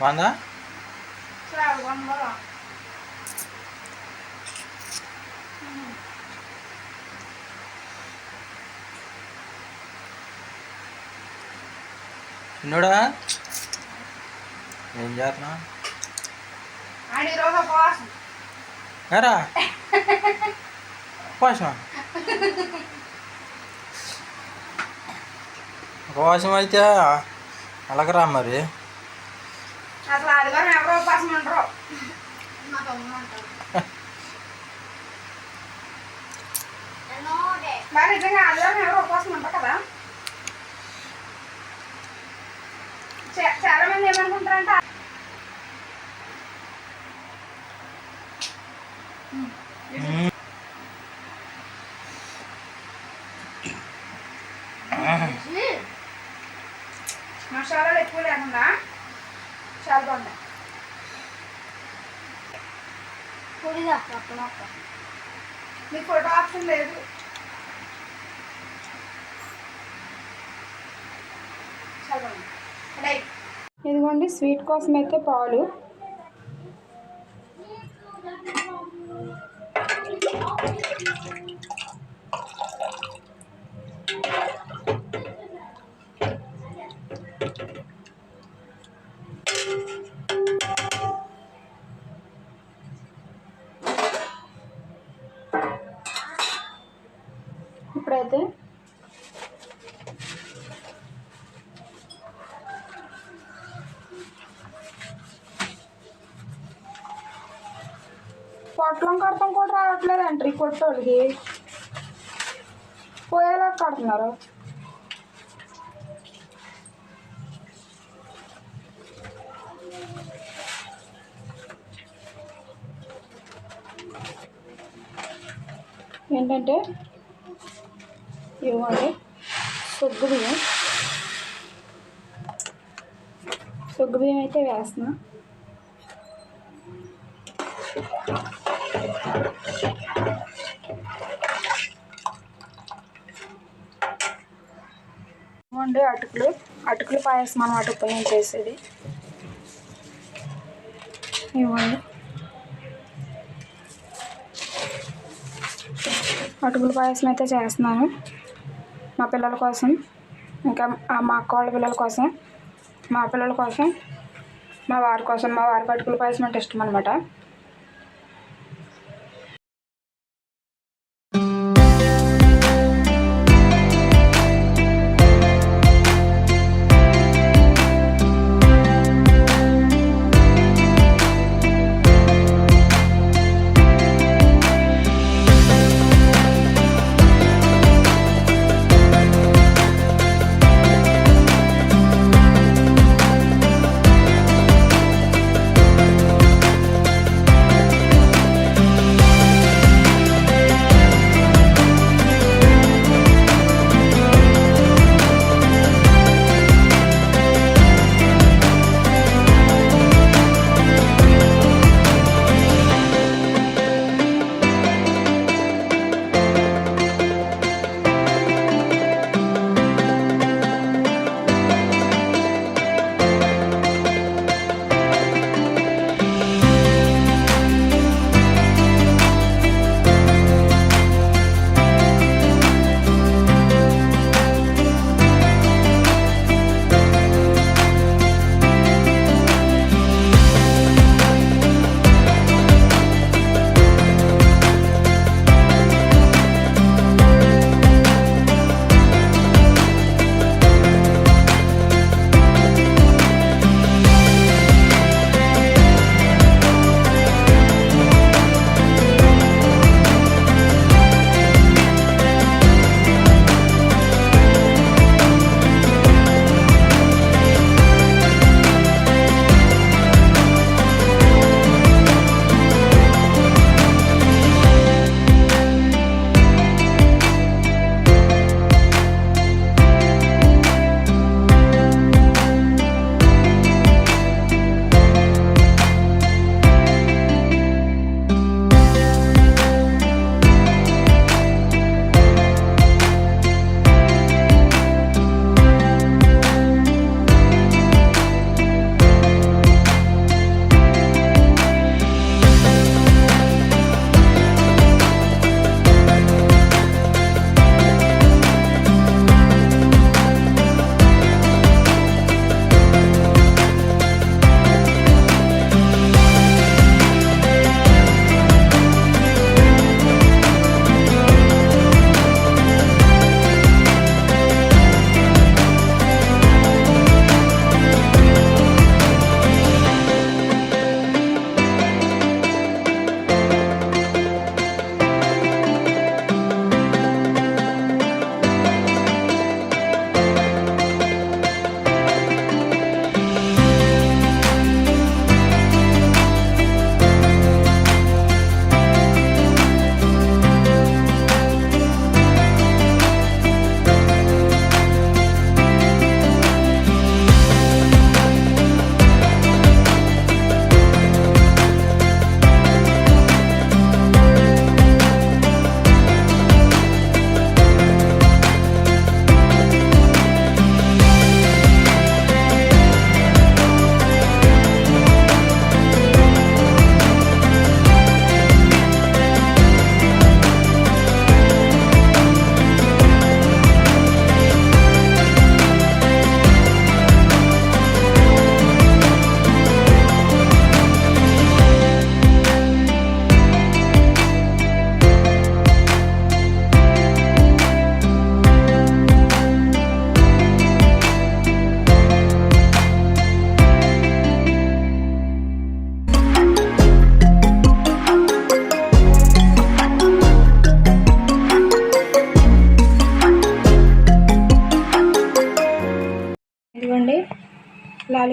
వంద చిన్నోడా ఏం చేస్తున్నా ఎరా ఉపవాసం ఉపవాసం అయితే అలాగరా మరి అసలు ఆదివారం ఎవరో ఉపవాసం ఉండరు. మా తమ్ముడు మరి నిజంగా ఆదివారం ఎవరో ఉపవాసం ఉంటారు కదా? చాలా మంది ఏమనుకుంటారంటే మసాలాలు ఎక్కువ లేకుండా చాలా బాగున్నాయి పొడిగా పక్కన మీ ఫోటో ఆప్షన్ లేదు. ఇదిగోండి స్వీట్ కోసం అయితే పాలు. అయితే? పొట్లం కడతాం కూడా రావట్లేదండి కొట్టోళ్ళకి. పోయేలా కడుతున్నారు. ఏంటంటే? ఇవ్వండి సొగ్గు బియ్యం సొగ్గు బియ్యం అయితే వేస్తున్నా. ఇవ్వండి అటుకులు. అటుకులు పాయసం అనమాట ఇప్పుడు నేను చేసేది. ఇవ్వండి. అటుకుల పాయసం అయితే చేస్తున్నాను. మా పిల్లల కోసం ఇంకా మా అక్క వాళ్ళ పిల్లల కోసం మా పిల్లల కోసం మా వారి కోసం మా వారి పట్టుకుల పాయసం అంటే ఇష్టం అనమాట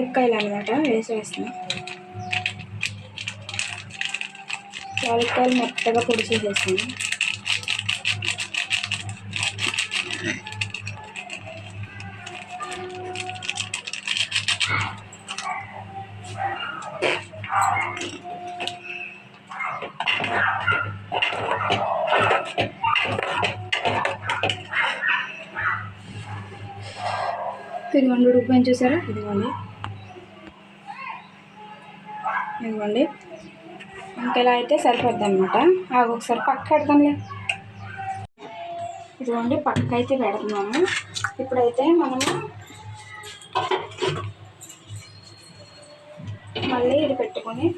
యాలక్కాయలు అనమాట వేసి యాలక్కాయలు మెత్తగా పొడి చేసేస్తాను ఇదిగోండి ఉడికిపోయింది చూసారా ఇదిగోండి. ఇదిగోండి ఇంకెలా అయితే సరిపోద్ది అనమాట అవి ఒకసారి పక్క పెడతాంలే ఇదిగోండి పక్క అయితే పెడుతున్నాము. ఇప్పుడైతే మనము మళ్ళీ ఇది పెట్టుకొని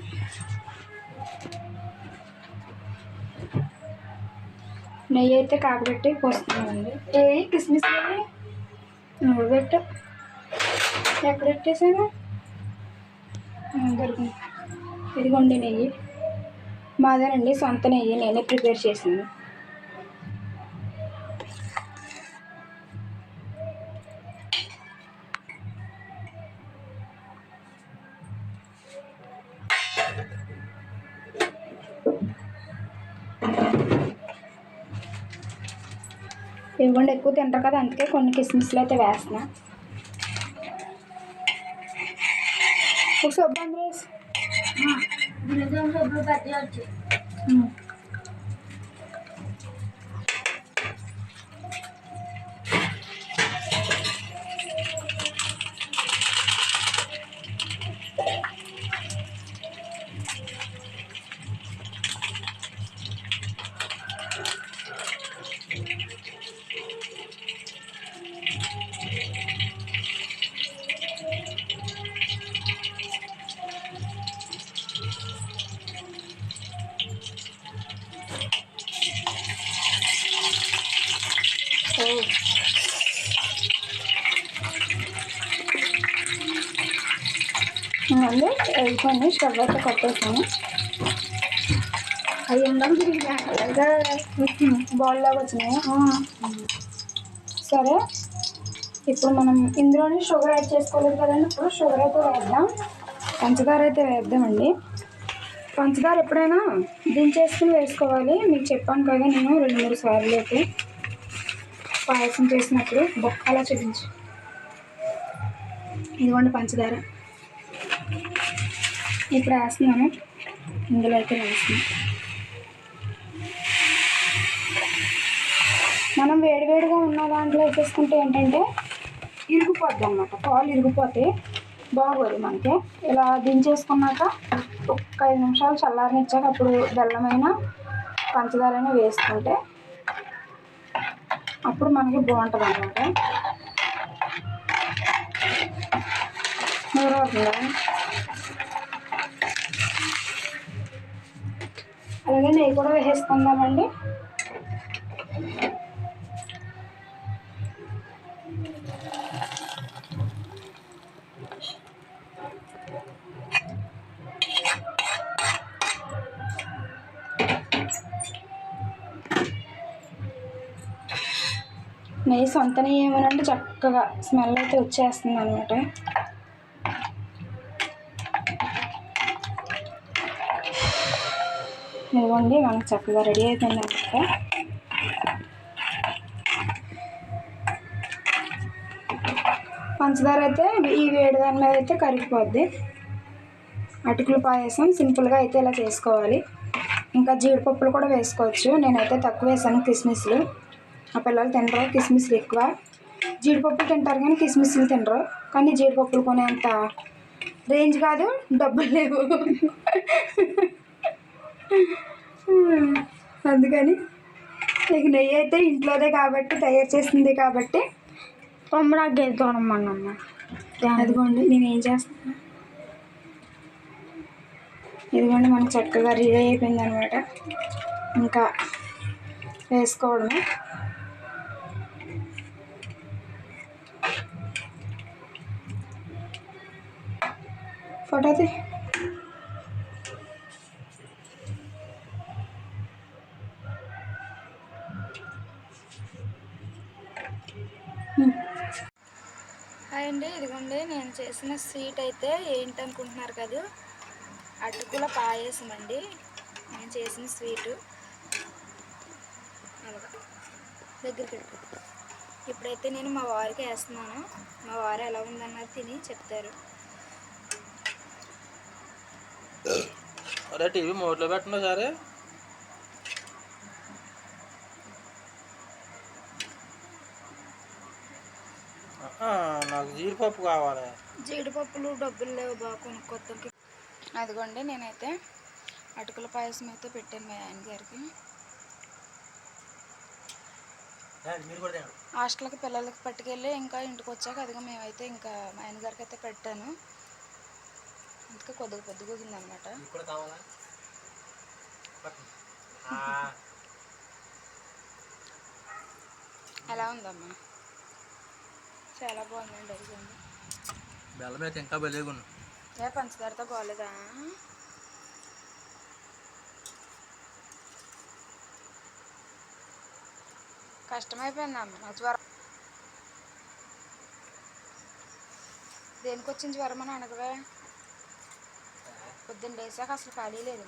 నెయ్యి అయితే కాకబెట్టి పోస్తున్నామండి. ఏ కిస్మిస్ నువ్వు పెట్టు. ఎక్కడ పెట్టేసాను దొరికింది. ఇదిగోండి నెయ్యి. మాదేనండి సొంత నెయ్యి. నేనే ప్రిపేర్ చేసింది. ఇవ్వండి ఎక్కువ తింటారు కదా అందుకే కొన్ని కిస్మిస్లు అయితే వేస్తున్నా. ఒక సబ్బు అందులో వేసి దీనితో సబ్బులు వేసుకొని స్టవ్ అయితే కట్టేసాను. అవి ఉండవు బాల్ లాగా వచ్చినాయి? సరే. ఇప్పుడు మనం ఇందులోనే షుగర్ యాడ్ చేసుకోలేదు కదండి. ఇప్పుడు షుగర్ అయితే వేద్దాం. పంచదార అయితే వేద్దామండి. పంచదార ఎప్పుడైనా దించేసుకుని వేసుకోవాలి. మీకు చెప్పాను కదా నేను రెండు మూడు సార్లు అయితే పాయసం చేసినప్పుడు బొక్కలా చూపించు. ఇదిగోండి పంచదార. ఇప్పుడు వేస్తున్నాను ఇందులో అయితే వేస్తున్నాను మనం వేడివేడిగా ఉన్న దాంట్లో వేసేసుకుంటే ఏంటంటే ఇరిగిపోద్ది అనమాట పాలు ఇరిగిపోతే బాగోదు మనకి. ఇలా దించేసుకున్నాక ఒక్క ఐదు నిమిషాలు చల్లారనిచ్చాక అప్పుడు బెల్లమైన పంచదారని వేసుకుంటే అప్పుడు మనకి బాగుంటుంది అనమాట నూరవుతుందా అలాగే నెయ్యి కూడా వేసేసుకుందామండి. నెయ్యి సొంత నెయ్యి ఏమనంటే చక్కగా స్మెల్ అయితే వచ్చేస్తుంది అనమాట ఇదిగోండి మనకు చక్కగా రెడీ అయిపోయింది అనమాట పంచదార అయితే ఈ వేడి దాని మీద అయితే కరిగిపోద్ది. అటుకులు పాయసం సింపుల్గా అయితే ఇలా చేసుకోవాలి. ఇంకా జీడిపప్పులు కూడా వేసుకోవచ్చు. నేనైతే తక్కువ వేసాను కిస్మిస్లు. ఆ పిల్లలు తినరు కిస్మిస్లు ఎక్కువ. జీడిపప్పులు తింటారు కానీ కిస్మిస్లు తినరు. కానీ జీడిపప్పులు కొనేంత రేంజ్ కాదు డబ్బులు లేవు. అందుకని నీకు నెయ్యి అయితే ఇంట్లోదే కాబట్టి తయారు చేసింది కాబట్టి తొమ్మిది గెలుతానమ్మా అదిగోండి నేను ఏం చేస్తాను ఇదిగోండి మనకు చక్కగా రెడీ అయిపోయింది అనమాట ఇంకా వేసుకోవడమే. ఫోటోది హాయ్ అండి ఇదిగోండి నేను చేసిన స్వీట్ అయితే ఏంటనుకుంటున్నారు కదా అటుకుల పాయసం అండి. నేను చేసిన స్వీటు. అలాగా దగ్గరికి ఇప్పుడైతే నేను మా వారికి వేస్తున్నాను. మా వారు ఎలా ఉందన్నది తిని చెప్తారు. అరే టీవీ మోట్లో పెట్టండి సరే జీడిపప్పు కావాలి. జీడిపప్పులు డబ్బులు లేవు బాగా కొనుక్కొత్తాకి. అదిగోండి నేనైతే అటుకుల పాయసం అయితే పెట్టాను మా ఆయన గారికి. హాస్టల్కి పిల్లలకి పట్టుకెళ్ళి ఇంకా ఇంటికి వచ్చాక అదిగో మేమైతే ఇంకా మా ఆయన గారికి అయితే పెట్టాను. అందుకే కొద్దిగా కొద్దిగా. ఆ, ఎలా ఉందమ్మా? చాలా బాగుందండి అదిగోండి బెల్లం అయితే ఇంకా బెలేగున్నా ఏ పంచదారతో బాగోలేదా కష్టమైపోయిందమ్మ జ్వరం. దేనికి వచ్చిన జ్వరం అని అనగవే పొద్దున్న లేసాక అసలు ఖాళీ లేదు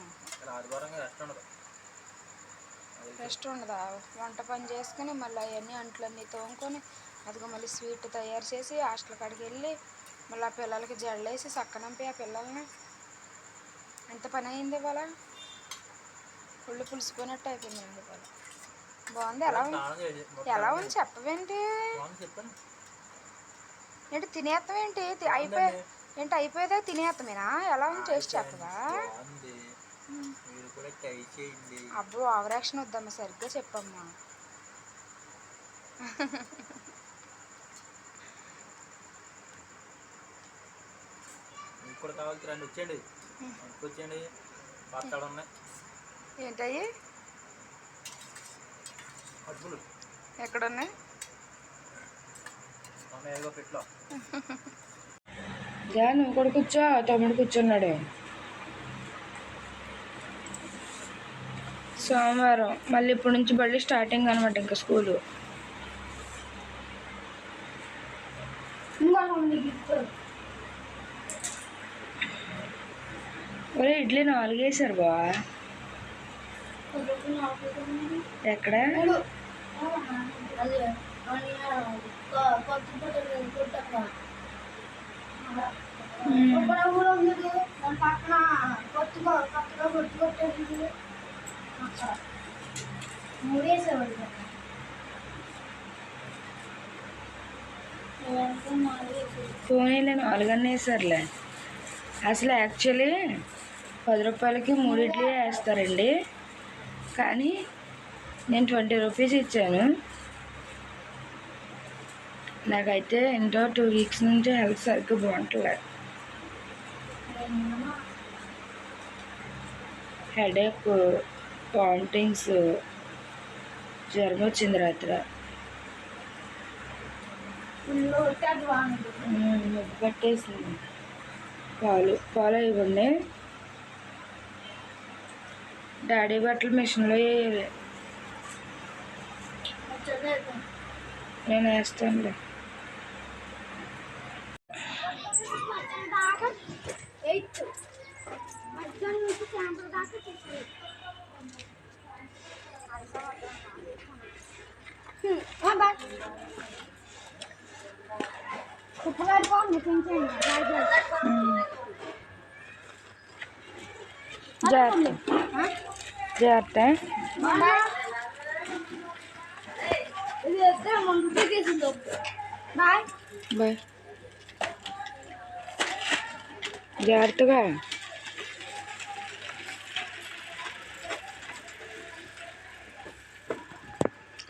రెస్ట్ ఉండదా? వంట పని చేసుకుని మళ్ళీ అవన్నీ అంట్లన్నీ తోముకొని అదిగో మళ్ళీ స్వీట్ తయారు చేసి హాస్టల్ కాడికి వెళ్ళి మళ్ళీ ఆ పిల్లలకి జడలేసి సక్కనంపి ఆ పిల్లల్ని. ఎంత పని అయింది ఇవాళ? ఒళ్ళు పులిసిపోయినట్టు అయిపోయింది ఇవాళ. బాగుంది? ఎలా ఉంది ఎలా ఉంది? చెప్పవేంటి? ఏంటి తినేస్తాం ఏంటి అయిపోయి ఏంటి అయిపోయేదా తినేస్తామేనా ఎలా ఉంది? టేస్ట్ చెప్పవా? అబ్బో ఆవరాక్షన్ వద్దమ్మా సరిగ్గా చెప్పమ్మా. కూడా కావాలి రండి వచ్చేయండి. వచ్చేయండి. బత్తాడు ఉన్నాయి. ఏంటయ్యి? అడ్డులు ఎక్కడున్నాయి? ఏదో పెట్లో జా నువ్వు కూడా కూర్చో తమ్ముడు కూర్చున్నాడు. సోమవారం. మళ్ళీ ఇప్పటి నుంచి మళ్ళీ స్టార్టింగ్ అనమాట ఇంకా స్కూలు ఇంకా ఉంది గిఫ్ట్ ఒరే ఇడ్లీ నాలుగు వేసారు బా ఎక్కడ అదే కొత్త పొట్టలు కొట్టక ఇక్కడ కూడా ఉంది దాని పక్కన కొత్తగా కొత్తగా కొట్టు కొట్టేది అక్కడ మూడేసేవాళ్ళు పోనీలే నాలుగన్నీ వేసారులే అసలు యాక్చువల్లీ పది రూపాయలకి మూడు ఇడ్లీ వేస్తారండి. కానీ నేను ట్వంటీ రూపీస్ ఇచ్చాను. నాకైతే ఇంట్లో టూ వీక్స్ నుంచి హెల్త్ సరిగ్గా బాగుంటలేదు హెడేక్ వామిటింగ్స్ జ్వరం వచ్చింది రాత్రి. పట్టేసింది. పాలు పాలు ఇవ్వండి. డాడీ బట్టలు మిషన్లో వేయాలి. నేను వేస్తానులే. దాకా ఎయిత్ మధ్యాహ్నం నుంచి సాయంత్రం దాకా చేసేది బాయ్ ఉప్పుగారు బాగుంది పెంచండి జాగ్రత్త. జాగ్రత్త. బాయ్. జాగ్రత్తగా.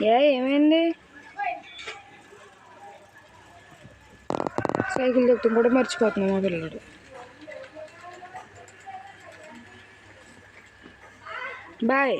ఏ ఏమైంది? సైకిల్ దొక్కడం కూడా మర్చిపోతున్నాం మా పిల్లడు. బాయ్